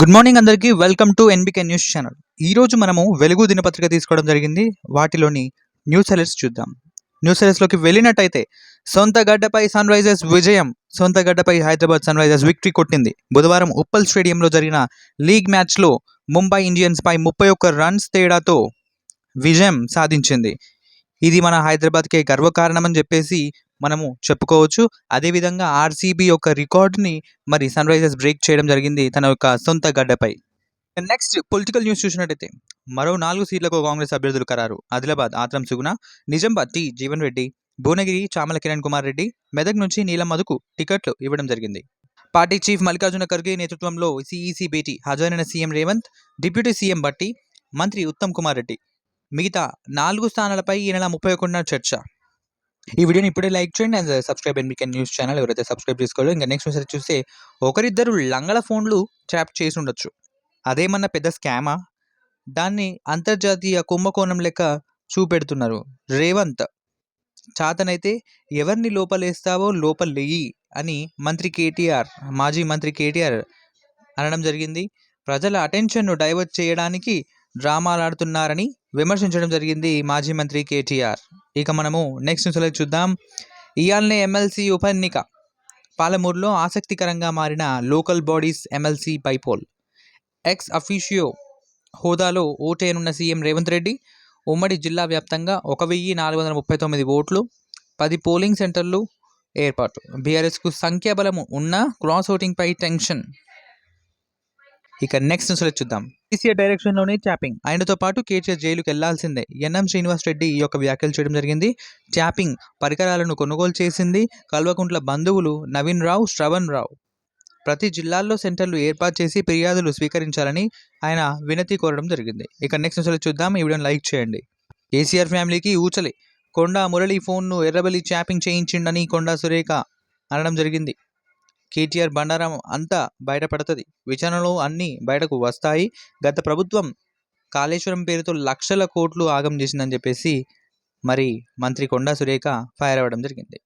Good morning అందరికీ. Welcome to NBK news channel ఈరోజు మనము వెలుగు దినపత్రిక తీసుకోవడం జరిగింది. వాటిలోని న్యూస్ హెలెట్స్ చూద్దాం. న్యూస్ హెలెట్స్లోకి వెళ్ళినట్టయితే సొంత గడ్డపై సన్ రైజర్స్ విజయం సొంత గడ్డపై హైదరాబాద్ సన్ రైజర్స్ విక్టరీ కొట్టింది. బుధవారం ఉప్పల్ స్టేడియంలో జరిగిన లీగ్ మ్యాచ్లో ముంబై ఇండియన్స్పై ముప్పై ఒక్క రన్స్ తేడాతో విజయం సాధించింది. ఇది మన హైదరాబాద్కే గర్వకారణమని చెప్పేసి మనము చెప్పుకోవచ్చు. అదేవిధంగా ఆర్సీబీ యొక్క రికార్డుని మరి సన్ రైజర్స్ బ్రేక్ చేయడం జరిగింది తన యొక్క సొంత గడ్డపై. నెక్స్ట్ పొలిటికల్ న్యూస్ చూసినట్టయితే మరో నాలుగు సీట్లకు కాంగ్రెస్ అభ్యర్థులు ఖరారు ఆదిలాబాద్ ఆత్రం సుగుణ నిజామాబాద్ టి జీవన్ రెడ్డి భువనగిరి చామల కిరణ్ కుమార్ రెడ్డి మెదక్ నుంచి నీలం మధుకు టికెట్లు ఇవ్వడం జరిగింది. పార్టీ చీఫ్ మల్లికార్జున ఖర్గే నేతృత్వంలో సిఈసీ భేటీ హాజరైన సీఎం రేవంత్ డిప్యూటీ సీఎం బట్టి మంత్రి ఉత్తమ్ కుమార్ రెడ్డి. మిగతా నాలుగు స్థానాలపై ఈ నెల ముప్పై ఒకటిన చర్చ. ఈ వీడియోని ఇప్పుడే లైక్ చేయండి and subscribe and news channel ఎవరైతే సబ్స్క్రైబ్ చేసుకోవాలో ఇంకా నెక్స్ట్ మెసేజ్ చూస్తే ఒకరిద్దరు లంగల ఫోన్లు ట్యాప్ చేసి ఉండొచ్చు. అదేమన్నా పెద్ద స్కామా? దాన్ని అంతర్జాతీయ కుంభకోణం లెక్క చూపెడుతున్నారు రేవంత్. చాతనైతే ఎవరిని లోపలేస్తావో లోపలేయి అని మంత్రి కేటీఆర్ మాజీ మంత్రి కేటీఆర్ అనడం జరిగింది. ప్రజల అటెన్షన్ను డైవర్ట్ చేయడానికి డ్రామాలు ఆడుతున్నారని విమర్శించడం జరిగింది మాజీ మంత్రి కేటీఆర్. ఇక మనము నెక్స్ట్ న్యూస్లో చూద్దాం. ఇయాల్నే ఎమ్మెల్సీ ఉప ఎన్నిక పాలమూరులో ఆసక్తికరంగా మారిన local bodies MLC bypoll. Ex officio హోదాలో ఓటేనున్న సీఎం రేవంత్ రెడ్డి ఉమ్మడి జిల్లా వ్యాప్తంగా ఒక వెయ్యి నాలుగు వందల ముప్పై తొమ్మిది ఓట్లు పది పోలింగ్ సెంటర్లు ఏర్పాటు. బీఆర్ఎస్కు సంఖ్యాబలము ఉన్న క్రాస్ ఓటింగ్పై టెన్షన్. ఇక నెక్స్ట్ న్యూస్లో చూద్దాం. కేసీఆర్ డైరెక్షన్లోనే ట్యాపింగ్ ఆయనతో పాటు కేటీఆర్ జైలుకి వెళ్ళాల్సిందే. ఎన్ఎం శ్రీనివాస్ రెడ్డి ఈ యొక్క వ్యాఖ్యలు చేయడం జరిగింది. ట్యాపింగ్ పరికరాలను కొనుగోలు చేసింది. కల్వకుంట్ల బంధువులు నవీన్ రావు శ్రవణ్ రావు. ప్రతి జిల్లాల్లో సెంటర్లు ఏర్పాటు చేసి ఫిర్యాదులు స్వీకరించాలని ఆయన వినతి కోరడం జరిగింది. ఇక నెక్స్ట్ న్యూస్లో చూద్దాం. ఈ వీడియోని లైక్ చేయండి. కేసీఆర్ ఫ్యామిలీకి ఊచలే. కొండా మురళి ఫోన్ను ఎర్రబలి ట్యాపింగ్ చేయించిండని కొండా సురేఖ అనడం జరిగింది. కేటీఆర్ బండారం అంతా బయటపడుతుంది. విచారణలో అన్నీ బయటకు వస్తాయి. గత ప్రభుత్వం కాళేశ్వరం పేరుతో లక్షల కోట్లు ఆగం చేసిందని చెప్పేసి మరి మంత్రి కొండా సురేఖ ఫైర్ అవ్వడం జరిగింది.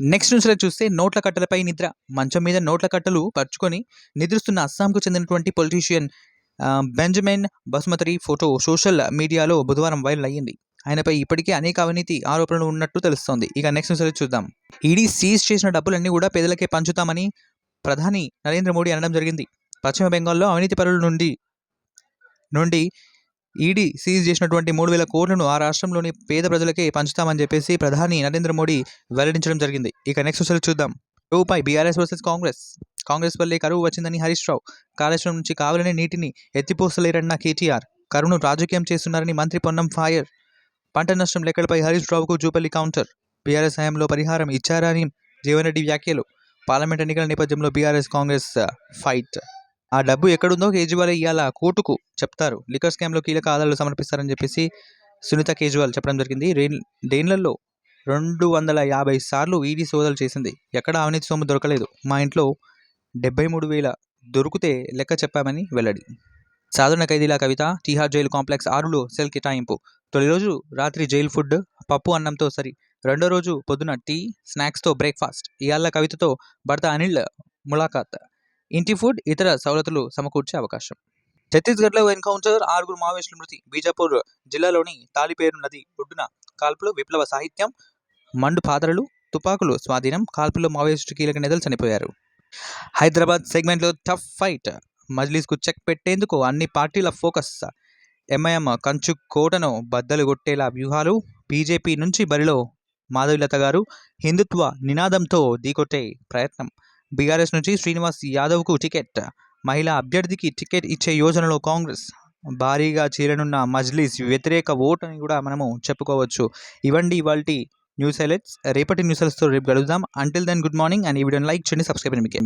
నెక్స్ట్ న్యూస్లో చూస్తే నోట్ల కట్టలపై నిద్ర. మంచం మీద నోట్ల కట్టలు పరుచుకొని నిద్రిస్తున్న అస్సాంకు చెందినటువంటి politician Benjamin Basumatary photo social మీడియాలో బుధవారం వైరల్ అయ్యింది. ఆయనపై ఇప్పటికే అనేక అవినీతి ఆరోపణలు ఉన్నట్టు తెలుస్తోంది. ఇక నెక్స్ట్ న్యూస్లో చూద్దాం. ఈడీ సీజ్ చేసిన డబ్బులన్నీ కూడా పేదలకే పంచుతామని ప్రధాని నరేంద్ర మోడీ అనడం జరిగింది. పశ్చిమ బెంగాల్లో అవినీతి పరుల నుండి నుండి ఈడీ సీజ్ చేసినటువంటి మూడు వేల కోట్లను ఆ రాష్ట్రంలోని పేద ప్రజలకే పంచుతామని చెప్పేసి ప్రధాని నరేంద్ర మోడీ వెల్లడించడం జరిగింది. ఇక నెక్స్ట్ అసలు చూద్దాం. రూపాయి బీఆర్ఎస్ వర్సెస్ కాంగ్రెస్. కాంగ్రెస్ వల్లే కరువు వచ్చిందని హరీష్ రావు. కాళేశ్వరం నుంచి కావాలనే నీటిని ఎత్తిపోసలేరన్న కేటీఆర్. కరువును రాజకీయం చేస్తున్నారని మంత్రి పొన్నం ఫాయర్ పంట నష్టం లెక్కలపై హరీష్ రావుకు జూపల్లి కౌంటర్. బీఆర్ఎస్ హయాంలో పరిహారం ఇచ్చారా అని జీవన్ రెడ్డి వ్యాఖ్యలు. పార్లమెంట్ ఎన్నికల నేపథ్యంలో బీఆర్ఎస్ కాంగ్రెస్ ఫైట్. ఆ డబ్బు ఎక్కడుందో కేజ్రీవాల్ ఇవాళ కోర్టుకు చెప్తారు. లిక్కర్ స్కామ్లో కీలక ఆధారాలు సమర్పిస్తారని చెప్పేసి సునీత కేజ్రీవాల్ చెప్పడం జరిగింది. రేన్ డేన్లలో రెండు వందల యాభై సార్లు ఈడీ సోదాలు చేసింది. ఎక్కడ అవినీతి సొమ్ము దొరకలేదు. మా ఇంట్లో డెబ్బై మూడు వేల దొరికితే లెక్క చెప్పామని వెల్లడి. సాధారణ ఖైదీల కవిత తీహార్ జైలు కాంప్లెక్స్ ఆరులో సెల్ కేటాయింపు. తొలి రోజు రాత్రి జైలు ఫుడ్ పప్పు అన్నంతో సరి రెండో రోజు పొద్దున టీ స్నాక్స్తో బ్రేక్ఫాస్ట్ ఇవాళ కవితతో భర్త అనిల్ ములాఖాత్. ఇంటి ఫుడ్ ఇతర సవలతులు సమకూర్చే అవకాశం. ఛత్తీస్గఢ్లో ఎన్కౌంటర్ ఆరుగురు మావోయిస్టుల మృతి. బీజాపూర్ జిల్లాలోని తాలిపేరు నది ఒడ్డున కాల్పులు విప్లవ సాహిత్యం మండు పాత్రలు తుపాకులు స్వాధీనం కాల్పుల్లో మావోయిస్టు కీలక నేతలు చనిపోయారు. హైదరాబాద్ సెగ్మెంట్లో టఫ్ ఫైట్. మజ్లీస్కు చెక్ పెట్టేందుకు అన్ని పార్టీల ఫోకస్. ఎంఐఎం కంచు కోటను బద్దలు కొట్టేలా వ్యూహాలు. బీజేపీ నుంచి బరిలో మాధవిలత గారు హిందుత్వ నినాదంతో ఢీకొట్టే ప్రయత్నం. బీఆర్ఎస్ నుంచి శ్రీనివాస్ యాదవ్కు టికెట్. మహిళా అభ్యర్థికి టికెట్ ఇచ్చే యోజనలో కాంగ్రెస్. భారీగా చేరనున్న మజ్లీస్ వ్యతిరేక ఓట్ అని కూడా మనము చెప్పుకోవచ్చు. ఇవ్వండి ఇవాళ న్యూస్ హైలైట్స్. రేపటి న్యూస్ హైలైట్స్తో రేపు గడుద్దాం until then good morning and ఈ వీడియోని లైక్ చేయండి సబ్స్క్రైబ్ చేయండి